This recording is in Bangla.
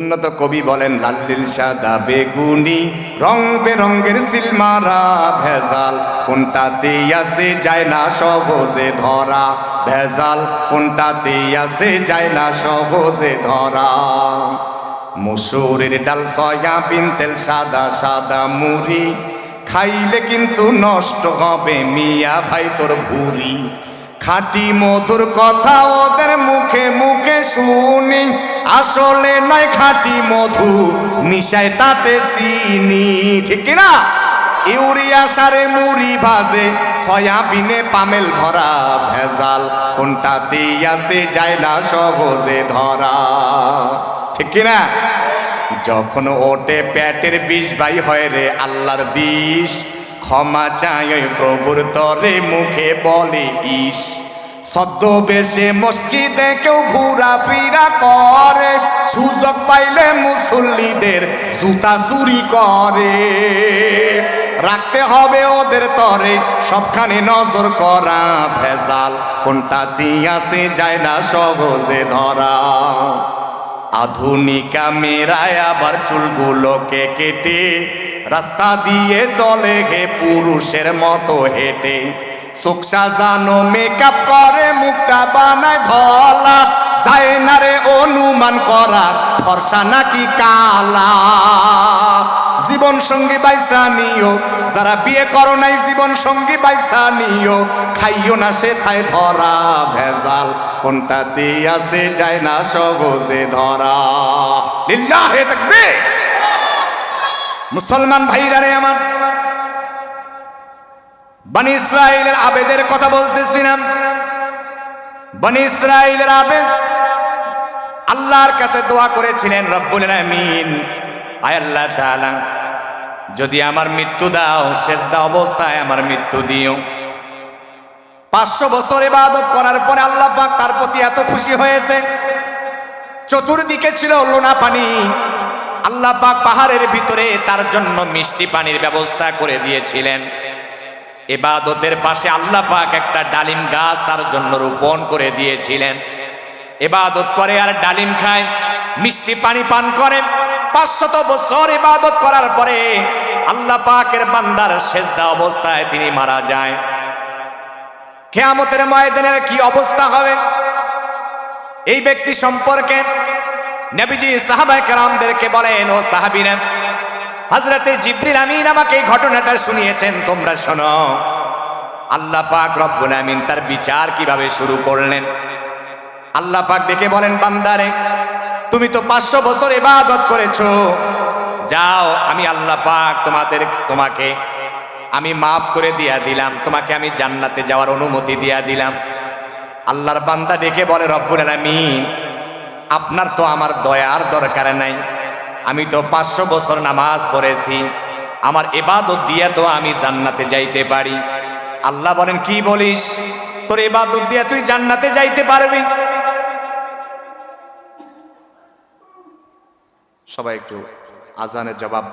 উন্নত কবি বলেন লাল্লিল সাদা বেগুনি, রং বেরঙ্গের সিলমারা ভেজাল। কোনটাতে আসে যায় না সহজে ধরা। ভেজাল, কোনটাতে আসে যায় না সহজে ধরা। মুসুরের ডাল, সয়াবিন তেল, সাদা সাদা মুড়ি। খাইলে কিন্তু নষ্ট হবে মিয়া ভাই তোর ভুরি খাঁটি মধুর কথা ওদের মুখে আসলে নয় খাঁটি মধু, মিশায় তাতে চিনি। ঠিক কিনা? ইউরিয়া সারে মুড়ি ভাজে, সয়াবিনে পামেল ভরা ভেজাল। কোনটা দিয়াছে যায় না সহজে ধরা। ঠিক কিনা? যখন ওটে প্যাটের বিষ ভাই হয় রে আল্লাহর দিস ক্ষমা চাই প্রভুর তরে মুখে বলে ইস। সদ্য বেশে মসজিদে কেউ ঘোরাফেরা করে। সুযোগ পাইলে মুসল্লিদের জুতা চুরি করে। রাখতে হবে ওদের তরে সবখানে নজর করা ভেজাল। কোনটা দিয়াছে যায় না সহজে ধরা। আধুনিকা মেরায় আবার চুলগুলোকে কেটে রাস্তা দিয়ে চলে গে পুরুষের মতো হেঁটে। সুকসা জানো মেকআপ করে, মুখটা বানায় ধলা। যায় না রে অনুমান করা, ফর্সা নাকি কালা। জীবন সঙ্গী বাইসা নিও, যারা বিয়ে করো নাই, জীবন সঙ্গী বাইসা নিও। খাইও না সে থায় ধরা ভেজাল কোনটাতে আছে যায় না সহজে ধরা। লিল্লাহে তাকবীর! মুসলমান ভাইরা রে আমার বনি ইসরায়েলের আবেদের কথা বলতেছিলাম। বনি ইসরায়েলের আবেদ আল্লাহর কাছে দোয়া করেছিলেন, রব্বুল আমিন আয় আল্লাহ তাআলা, যদি আমার মৃত্যু দাও, সেজদা অবস্থায় আমার মৃত্যু দিও। পাঁচশো বছর ইবাদত করার পরে আল্লাহ পাক তার প্রতি এত খুশি হয়েছে। চতুর্দিকে ছিল লোনা পানি। আল্লাহ পাক পাহাড়ের ভিতরে তার জন্য মিষ্টি পানির ব্যবস্থা করে দিয়েছিলেন। এবাদতের পাশে আল্লাহ পাক একটা ডালিম গাছ তার জন্য রোপণ করে দিয়েছিলেন। এবাদত করে আর ডালিম খায়, মিষ্টি পানি পান করে পাঁচশত বছর ইবাদত করার পরে আল্লাহ পাকের বান্দার সেজদা অবস্থায় তিনি মারা যায়। কেয়ামতের ময়দানের কি অবস্থা হবে? এই ব্যক্তি সম্পর্কে নবীজি সাহাবায়ে কেরামদেরকে বলেন, ও সাহাবীরা হযরতে জিবরিল আমিন আমাকে এই ঘটনাটা শুনিয়েছেন, তোমরা শোনো। আল্লাহ পাক রব্বুল আমিন তার বিচার কীভাবে শুরু করলেন? আল্লাহ পাক ডেকে বলেন, বান্দারে, তুমি তো পাঁচশো বছর ইবাদত করেছ। যাও, আমি আল্লাহ পাক তোমাদের, তোমাকে আমি মাফ করে দিয়া দিলাম, তোমাকে আমি জান্নাতে যাওয়ার অনুমতি দিয়া দিলাম। আল্লাহর বান্দা ডেকে বলে, রব্বুল আলামিন, আপনার তো আমার দয়ার দরকার নাই। আমি তো পাঁচশো বছর নামাজ পড়েছি। আমার এবাদত দিয়ে তো আমি জান্নাতে যাইতে পারি। আল্লাহ বলেন, কি বলিস? তোর এবাদত দিয়ে তুই জান্নাতে যাইতে পারবি? সবাই একটু আজানের জবাব